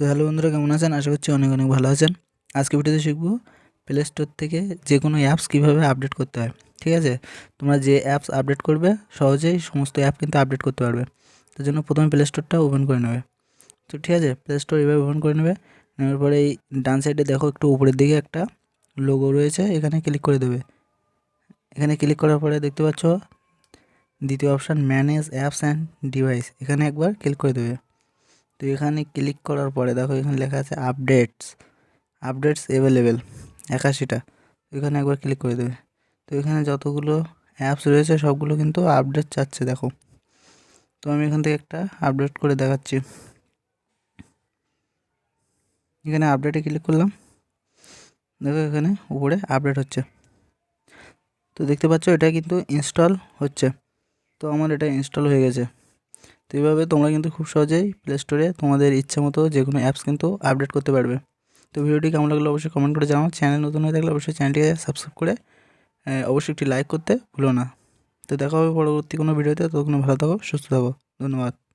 তো হ্যালো বন্ধুরা, কেমন আছেন? আশা করছি অনেক অনেক ভালো আছেন। আজকে ভিডিওতে শিখব প্লে স্টোর থেকে যে কোনো অ্যাপস কীভাবে আপডেট করতে হয়, ঠিক আছে? তোমরা যে অ্যাপস আপডেট করবে, সহজেই সমস্ত অ্যাপ কিন্তু আপডেট করতে পারবে। তার জন্য প্রথমে প্লে স্টোরটা ওপেন করে নেবে। তো ঠিক আছে প্লে স্টোর এভাবে ওপেন করে নেবে। নেওয়ার পরে এই ডান সাইডে দেখো একটু উপরের দিকে একটা লোগো রয়েছে, এখানে ক্লিক করে দেবে। এখানে ক্লিক করার পরে দেখতে পাচ্ছ, দ্বিতীয় option manage apps and device এখানে একবার ক্লিক করে দেবে। তো এখানে ক্লিক করার পরে দেখো এখানে লেখা আছে আপডেটস আপডেটস অ্যাভেলেবেল একাশিটা। এখানে একবার ক্লিক করে দেবে। তো এখানে যতগুলো অ্যাপস রয়েছে, সবগুলো কিন্তু আপডেট চাচ্ছে, দেখো। তো আমি এখান থেকে একটা আপডেট করে দেখাচ্ছি। এখানে আপডেটে ক্লিক করলাম। দেখো এখানে উপরে আপডেট হচ্ছে। তো দেখতে পাচ্ছ, এটা কিন্তু ইনস্টল হচ্ছে। তো আমার এটা ইনস্টল হয়ে গেছে। তো এইভাবে তোমরা কিন্তু খুব সহজেই প্লে স্টোরে তোমাদের ইচ্ছা মতো যে কোনো অ্যাপস কিন্তু আপডেট করতে পারবে। তো ভিডিওটি কেমন লাগল অবশ্যই কমেন্ট করে জানাও। চ্যানেল নতুন হয়ে থাকলে অবশ্যই চ্যানেলটিকে সাবস্ক্রাইব করে অবশ্যই একটি লাইক করতে ভুলো না। তো দেখা হবে পরবর্তী কোনো ভিডিওতে। ততক্ষণ ভালো থাকো, সুস্থ থাকো। ধন্যবাদ।